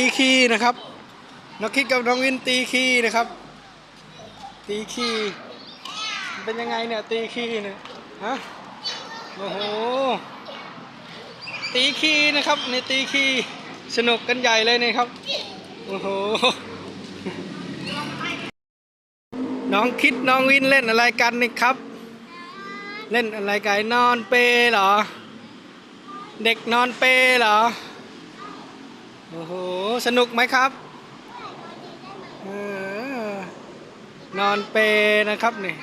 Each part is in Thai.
ตีคีนะครับน้องคิดกับน้องวินตีคีนะครับ ตีคีเป็นยังไงเนี่ยตีคีเนี่ยฮะโอ้โหตีคีนะครับในตีคีสนุกกันใหญ่เลยนะครับโอ้โหน้องคิดน้องวินเล่นอะไรกันนี่ครับ เล่นอะไรกันนอนเปเหรอ เด็กนอนเปเหรอ โอ้โห สนุกไหมครับออนอนเปนะครับนี่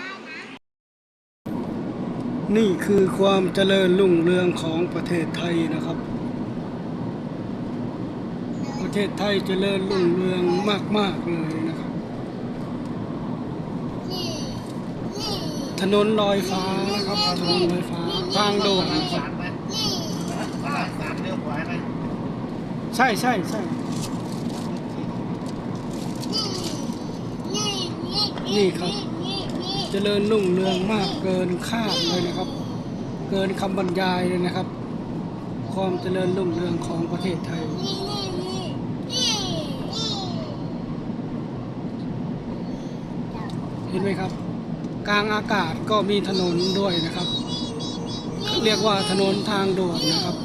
นี่คือความเจริญรุ่งเรืองของประเทศไทยนะครับ ประเทศไทยเจริญรุ่งเรืองมาก ๆ เลยนะครับ ถนนลอยฟ้านะครับถนนลอยฟ้าทางด่วนนะครับ ใช่ใช่ใช่นี่ครับ เจริญรุ่งเรืองมากเกินคาดเลยนะครับ เกินคำบรรยายเลยนะครับ ความเจริญรุ่งเรืองของประเทศไทยเห็นไหมครับ กลางอากาศก็มีถนนด้วยนะครับ เรียกว่าถนนทางด่วนนะครับ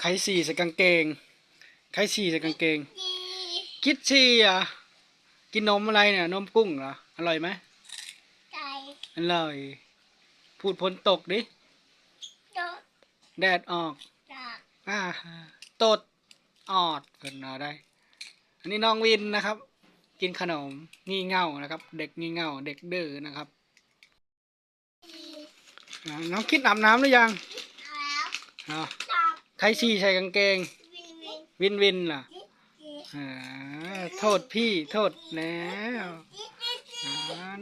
ไขสี่ใส่กางเกงไขสี่ใส่กางเกง คิดชี่อะ กินนมอะไรเนี่ย นมกุ้งเหรอ อร่อยไหมอร่อย พูดพ้นตกดิแดดออกอ่าตดออดเกินเอาได้ อันนี้น้องวินนะครับ กินขนมงี่เง่านะครับ เด็กงี่เง่า เด็กดื้อนะครับอ่าน้องคิดอาบน้ำหรือยังอ๋อ ไทยชีใส่กางเกง วินวินล่ะอ่าโทษพี่โทษแล้ว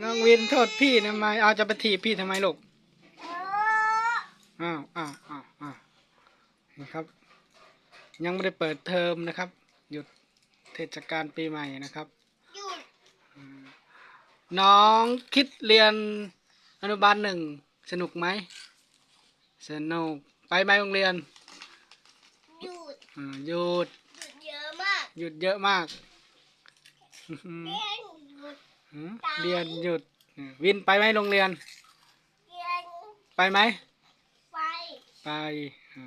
น้องวินโทษพี่ทำไมเอาจะไปถีบพี่ทำไมลูกอ้าวอ้าวอ้าวอ้าวนี่ครับ ยังไม่ได้เปิดเทอมนะครับ หยุดเทศกาลปีใหม่นะครับ น้องคิดเรียนอนุบาลหนึ่งสนุกไหมสนุกไปไหมโรงเรียน อ่าหยุด หยุดเยอะมากหยุดเยอะมากอื้อหือเรียนหยุดหือเรียนหยุดอ่าวินไปไหมโรงเรียน เรียนไปไหมไฟไปอ๋อ